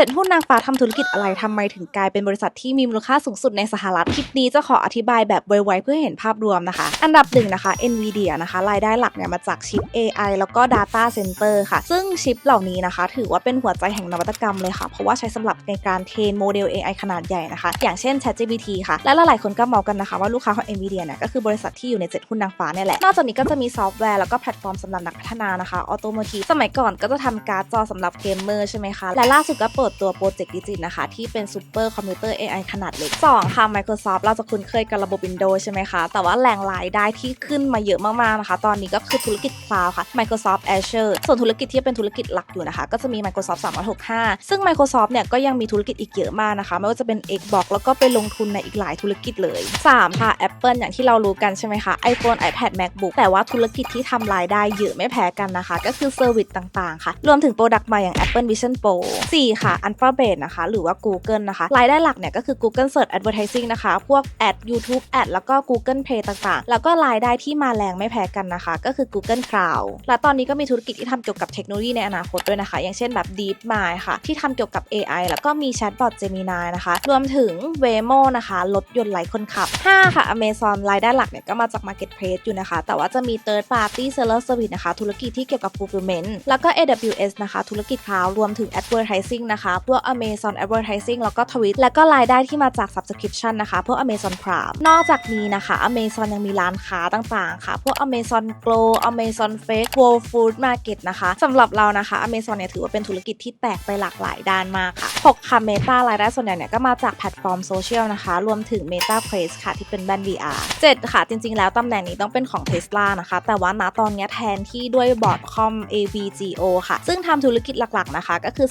เซ็นหุ้นนางฟ้าทำธุรกิจอะไรทำไมถึงกลายเป็นบริษัทที่มีมูลค่าสูงสุดในสหรัฐคลิปนี้จะขออธิบายแบบไวๆเพื่อเห็นภาพรวมนะคะ อันดับหนึ่งนะคะ NVIDIA นะคะ รายได้หลักเนี่ยมาจากชิป AI แล้วก็ Data Center ค่ะ ซึ่งชิปเหล่านี้นะคะ ถือว่าเป็นหัวใจแห่งนวัตกรรมเลยค่ะ เพราะว่าใช้สำหรับในการเทรนโมเดล AI ขนาดใหญ่นะคะ อย่างเช่น ChatGPT ค่ะ และหลายๆคนก็เมากันนะคะว่าลูกค้าของ NVIDIA เนี่ยก็คือบริษัทที่อยู่ในเจ็ดหุ้นนางฟ้าเนี่ยแหละนอกจากนี้ก็จะมีซอฟต์แวร์แล้วก็แพลตฟอร์มสำหรับนักพัฒนานะคะออโตโมทีสมัยก่อนก็จะทำการ์ดจอสำหรับเกมเมอร์ใช่ไหมคะและล่าสุดก็เปิดตัวโปรเจกต์ดิจิตนะคะ ที่เป็นซูเปอร์คอมพิวเตอร์ AI ขนาดเล็ก 2 ค่ะ Microsoft เราจะคุ้นเคยกับระบบ Windows ใช่ไหมคะ แต่ว่าแหล่งรายได้ที่ขึ้นมาเยอะมากๆนะคะ ตอนนี้ก็คือธุรกิจคลาวด์ค่ะ Microsoft Azure ส่วนธุรกิจที่เป็นธุรกิจหลักอยู่นะคะ ก็จะมี Microsoft 365 ซึ่ง Microsoft เนี่ยก็ยังมีธุรกิจอีกเยอะมากนะคะ ไม่ว่าจะเป็น Xbox แล้วก็ไปลงทุนในอีกหลายธุรกิจเลย 3 ค่ะ Apple อย่างที่เรารู้กันใช่ไหมคะ iPhone iPad MacBook แต่ว่าธุรกิจที่ทำรายได้เยอะไม่แพ้กันนะคะ ก็คือเซอร์วิสต่างๆ ค่ะ รวมถึงโปรดักต์ใหม่อย่าง Apple Vision Pro 4 ค่ะ Alphabet นะคะ หรือว่า Google นะคะ รายได้หลักเนี่ยก็คือ Google Search Advertising นะคะ พวก Ad YouTube Ad แล้วก็ Google Play ต่างๆ แล้วก็รายได้ที่มาแรงไม่แพ้กันนะคะ ก็คือ Google Cloud และตอนนี้ก็มีธุรกิจที่ทำเกี่ยวกับเทคโนโลยีในอนาคตด้วยนะคะ อย่างเช่นแบบ DeepMind ค่ะ ที่ทำเกี่ยวกับ AI แล้วก็มี Chatbot Gemini นะคะ รวมถึง Waymo นะคะ รถยนต์ไร้คนขับ 5 ค่ะ Amazon รายได้หลักเนี่ยก็มาจาก Marketplace อยู่นะคะ แต่ว่าจะมี Third Party Seller Service นะคะ ธุรกิจที่เกี่ยวกับ Fulfillment แล้วก็ AWS นะคะ ธุรกิจ Cloud รวมถึง Advertising นะคะพวก Amazon Advertising แล้วก็ Twitch แล้วก็รายได้ที่มาจาก Subscription นะคะ พวก Amazon Prime นอกจากนี้นะคะ Amazon ยังมีร้านค้าต่างๆ ค่ะ พวก Amazon Glow Amazon Fresh Whole Food Market นะคะสำหรับเรานะคะ Amazon เนี่ยถือว่าเป็นธุรกิจที่แตกไปหลากหลายด้านมากค่ะ6ค่ะ Meta รายได้ส่วนใหญ่เนี่ยก็มาจากแพลตฟอร์มโซเชียลนะคะ รวมถึง Meta Quest ค่ะที่เป็นแบรนด์ VR 7 ค่ะจริง ๆ แล้วตำแหน่งนี้ต้องเป็นของ Tesla นะคะ แต่ว่าณตอนนี้แทนที่ด้วยบอร์ดคอม AVGO ค่ะ ซึ่งทำธุรกิจหลักๆนะคะ ก็คือ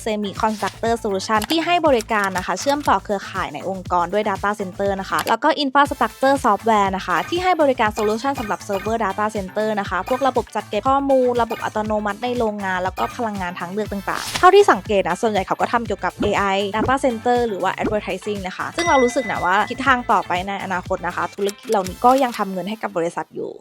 Semiconductor Solution ที่ให้บริการนะคะ เชื่อมต่อเครือข่ายในองค์กรด้วย Data Center นะคะ แล้วก็ Infrastructure Software นะคะ ที่ให้บริการ Solution สำหรับ Server Data Center นะคะ พวกระบบจัดเก็บข้อมูล ระบบอัตโนมัติในโรงงาน แล้วก็พลังงานทางเลือกต่างๆ เท่าที่สังเกตนะ ส่วนใหญ่เขาก็ทำเกี่ยวกับ AI Data Center หรือว่า Advertising นะคะ ซึ่งเรารู้สึกนะว่าทิศทางต่อไปในอนาคตนะคะ ธุรกิจเหล่านี้ก็ยังทำเงินให้กับบริษัทอยู่